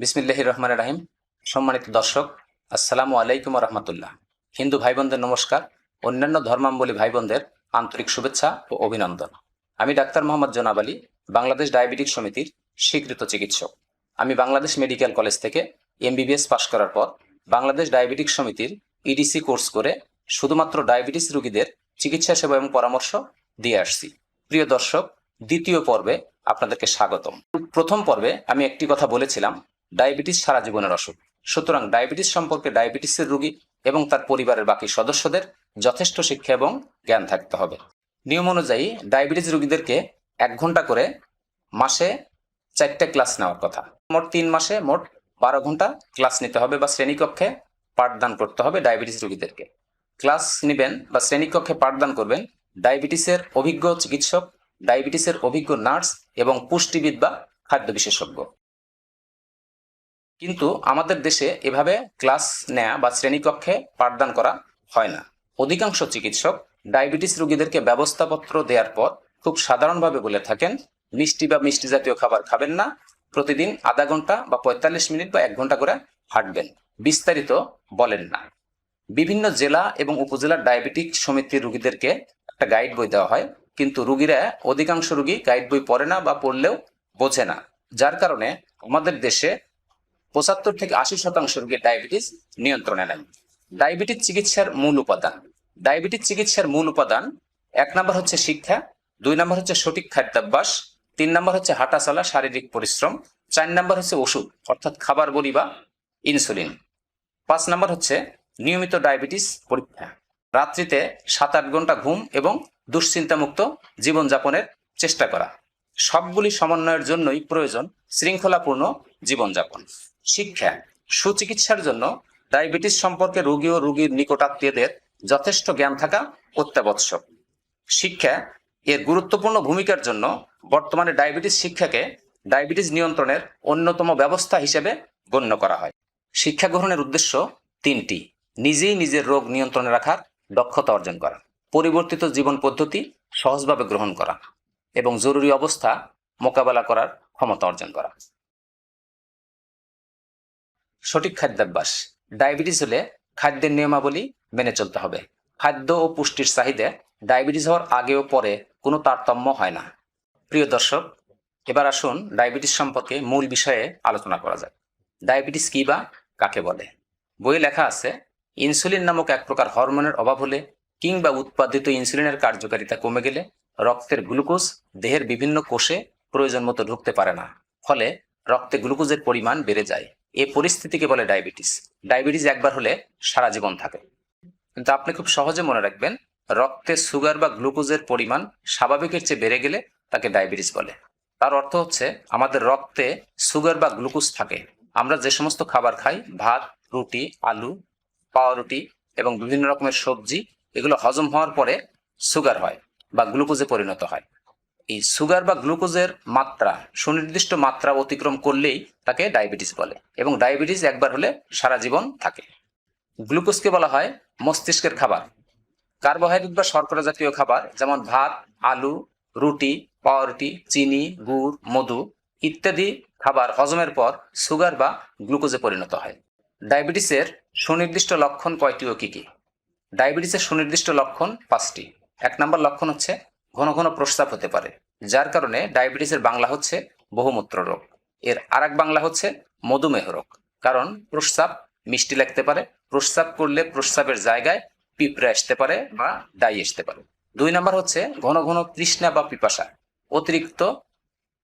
বিসমিল্লাহ রহমান রাহিম। সম্মানিত দর্শক, আসসালামু আলাইকুম রহমতুল্লাহ। হিন্দু ভাই বোনদের নমস্কার। অন্যান্য ধর্মাম্বলী ভাই বোনদের আন্তরিক শুভেচ্ছা ও অভিনন্দন। আমি ডাক্তার মোহাম্মদ জনাব আলী, বাংলাদেশ ডায়াবেটিক সমিতির স্বীকৃত চিকিৎসক। আমি বাংলাদেশ মেডিকেল কলেজ থেকে এমবিবিএস পাশ করার পর বাংলাদেশ ডায়াবেটিক সমিতির ইডিসি কোর্স করে শুধুমাত্র ডায়াবেটিস রোগীদের চিকিৎসা সেবা এবং পরামর্শ দিয়ে আসছি। প্রিয় দর্শক, দ্বিতীয় পর্বে আপনাদেরকে স্বাগতম। প্রথম পর্বে আমি একটি কথা বলেছিলাম ডায়াবেটিস সারা জীবনের অসুখ। সুতরাং ডায়াবেটিস সম্পর্কে ডায়াবেটিসের রোগী এবং তার পরিবারের বাকি সদস্যদের যথেষ্ট শিক্ষা এবং জ্ঞান থাকতে হবে। নিয়ম অনুযায়ী ডায়াবেটিস রোগীদেরকে এক ঘণ্টা করে মাসে চারটে ক্লাস নেওয়ার কথা। মোট তিন মাসে মোট বারো ঘণ্টা ক্লাস নিতে হবে বা শ্রেণীকক্ষে পাঠদান করতে হবে ডায়াবেটিস রোগীদেরকে। ক্লাস নেবেন বা শ্রেণীকক্ষে পাঠদান করবেন ডায়াবেটিসের অভিজ্ঞ চিকিৎসক, ডায়াবেটিসের অভিজ্ঞ নার্স এবং পুষ্টিবিদ বা খাদ্য বিশেষজ্ঞ। কিন্তু আমাদের দেশে এভাবে ক্লাস নেয়া বা শ্রেণীকক্ষে পাঠদান করা হয় না। অধিকাংশ চিকিৎসক ডায়াবেটিস রোগীদেরকে ব্যবস্থাপত্র দেওয়ার পর খুব সাধারণভাবে বলে থাকেন, মিষ্টি বা মিষ্টি জাতীয় খাবার খাবেন না, প্রতিদিন আধা ঘণ্টা বা পঁয়তাল্লিশ মিনিট বা এক ঘণ্টা করে হাঁটবেন, বিস্তারিত বলেন না। বিভিন্ন জেলা এবং উপজেলার ডায়াবেটিক সমিতির রুগীদেরকে একটা গাইড বই দেওয়া হয়, কিন্তু রুগীরা অধিকাংশ রুগী গাইড বই পড়ে না বা পড়লেও বোঝে না, যার কারণে আমাদের দেশে পঁচাত্তর থেকে আশি শতাংশ রোগীর ডায়াবেটিস নিয়ন্ত্রণে নেয়। ডায়াবেটিস চিকিৎসার মূল উপাদান। ডায়াবেটিস চিকিৎসার মূল উপাদান এক নম্বর হচ্ছে শিক্ষা, দুই নম্বর হচ্ছে সঠিক খাদ্যাভ্যাস, তিন নম্বর হচ্ছে হাঁটা চলা শারীরিক পরিশ্রম, চার নম্বর হচ্ছে ওষুধ, অর্থাৎ খাবার বলি বা ইনসুলিন। পাঁচ নম্বর হচ্ছে নিয়মিত ডায়াবেটিস পরীক্ষা। রাত্রিতে সাত আট ঘণ্টা ঘুম এবং দুশ্চিন্তামুক্ত জীবনযাপনের চেষ্টা করা। সবগুলি সমন্বয়ের জন্যই প্রয়োজন শৃঙ্খলাপূর্ণ জীবনযাপন। শিক্ষা, সুচিকিৎসার জন্য ডায়াবেটিস সম্পর্কে রোগী ও রোগীর নিকটাত্মীয়দের যথেষ্ট জ্ঞান থাকা অত্যাবশ্যক। শিক্ষা এর গুরুত্বপূর্ণ ভূমিকার জন্য বর্তমানে ডায়াবেটিস শিক্ষাকে ডায়াবেটিস নিয়ন্ত্রণের অন্যতম ব্যবস্থা হিসেবে গণ্য করা হয়। শিক্ষা গ্রহণের উদ্দেশ্য তিনটি, নিজেই নিজের রোগ নিয়ন্ত্রণে রাখার দক্ষতা অর্জন করা, পরিবর্তিত জীবন পদ্ধতি সহজভাবে গ্রহণ করা এবং জরুরি অবস্থা মোকাবেলা করার ক্ষমতা অর্জন করা। সঠিক খাদ্যাভ্যাস। ডায়াবেটিস হলে খাদ্যের নিয়মাবলী মেনে চলতে হবে। খাদ্য ও পুষ্টির চাহিদা ডায়াবেটিস হওয়ার আগে ও পরে কোনো তারতম্য হয় না। প্রিয় দর্শক, এবার আসুন ডায়াবেটিস সম্পর্কে মূল বিষয়ে আলোচনা করা যাক। ডায়াবেটিস কি বা কাকে বলে? বইয়ে লেখা আছে, ইনসুলিন নামক এক প্রকার হরমোনের অভাব হলে কিংবা উৎপাদিত ইনসুলিনের কার্যকারিতা কমে গেলে রক্তের গ্লুকোজ দেহের বিভিন্ন কোষে প্রয়োজন মতো ঢুকতে পারে না। ফলে রক্তে গ্লুকোজের পরিমাণ বেড়ে যায়। এ পরিস্থিতিকে বলে ডায়াবেটিস। ডায়াবেটিস একবার হলে সারা জীবন থাকে। কিন্তু আপনি খুব সহজে মনে রাখবেন, রক্তে সুগার বা গ্লুকোজের পরিমাণ স্বাভাবিকের চেয়ে বেড়ে গেলে তাকে ডায়াবেটিস বলে। তার অর্থ হচ্ছে, আমাদের রক্তে সুগার বা গ্লুকোজ থাকে। আমরা যে সমস্ত খাবার খাই, ভাত, রুটি, আলু পাউরুটি এবং বিভিন্ন রকমের সবজি, এগুলো হজম হওয়ার পরে সুগার হয় বা গ্লুকোজে পরিণত হয়। এই সুগার বা গ্লুকোজের মাত্রা, সুনির্দিষ্ট মাত্রা অতিক্রম করলেই তাকে ডায়াবেটিস বলে এবং ডায়াবেটিস একবার হলে সারা জীবন থাকে। গ্লুকোজকে বলা হয় মস্তিষ্কের খাবার। কার্বোহাইড্রেট বা শর্করা জাতীয় খাবার যেমন ভাত, আলু, রুটি পাউরুটি চিনি, গুড়, মধু ইত্যাদি খাবার হজমের পর সুগার বা গ্লুকোজে পরিণত হয়। ডায়াবেটিসের সুনির্দিষ্ট লক্ষণ কয়টি ও কি কি? ডায়াবেটিসের সুনির্দিষ্ট লক্ষণ পাঁচটি। এক নম্বর লক্ষণ হচ্ছে ঘন ঘন প্রস্রাব হতে পারে, যার কারণে ডায়াবেটিসের বাংলা হচ্ছে বহুমূত্র রোগ। এর আরেক বাংলা হচ্ছে মধুমেহ রোগ, কারণ প্রস্রাব মিষ্টি লাগতে পারে, প্রস্রাব করলে প্রস্রাবের জায়গায় পিঁপড়া আসতে পারে বা ডাই আসতে পারে। দুই নম্বর হচ্ছে ঘন ঘন তৃষ্ণা বা পিপাসা, অতিরিক্ত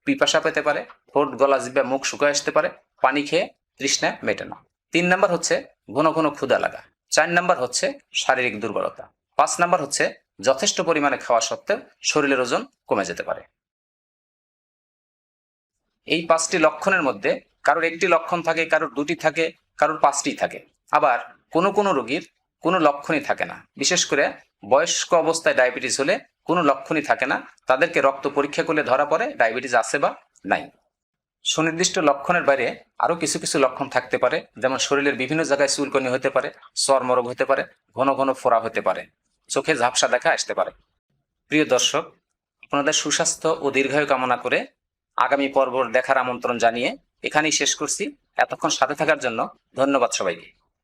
পিপাসা পেতে পারে, ঠোঁট, গলা জিবা মুখ শুকায় আসতে পারে, পানি খেয়ে তৃষ্ণা মেটে না তিন নম্বর হচ্ছে ঘন ঘন ক্ষুধা লাগা, চার নম্বর হচ্ছে শারীরিক দুর্বলতা, পাঁচ নম্বর হচ্ছে যথেষ্ট পরিমাণে খাওয়া সত্ত্বেও শরীরের ওজন কমে যেতে পারে। এই পাঁচটি লক্ষণের মধ্যে কারোর একটি লক্ষণ থাকে, কারোর দুটি থাকে, কারোর পাঁচটি থাকে। আবার কোনো কোনো রোগীর কোনো লক্ষণই থাকে না। বিশেষ করে বয়স্ক অবস্থায় ডায়াবেটিস হলে কোনো লক্ষণই থাকে না। তাদেরকে রক্ত পরীক্ষা করলে ধরা পড়ে, ডায়াবেটিস আছে বা নাই। সুনির্দিষ্ট লক্ষণের বাইরে আরও কিছু কিছু লক্ষণ থাকতে পারে, যেমন শরীরের বিভিন্ন জায়গায় চুলকনি হতে পারে, চর্মরোগ হতে পারে, ঘন ঘন ফোড়া হতে পারে। চোখে ঝাপসা দেখা আসতে পারে। প্রিয় দর্শক, আপনাদের সুস্বাস্থ্য ও দীর্ঘায়ু কামনা করে আগামী পর্ব দেখার আমন্ত্রণ জানিয়ে এখানেই শেষ করছি। এতক্ষণ সাথে থাকার জন্য ধন্যবাদ সবাইকে।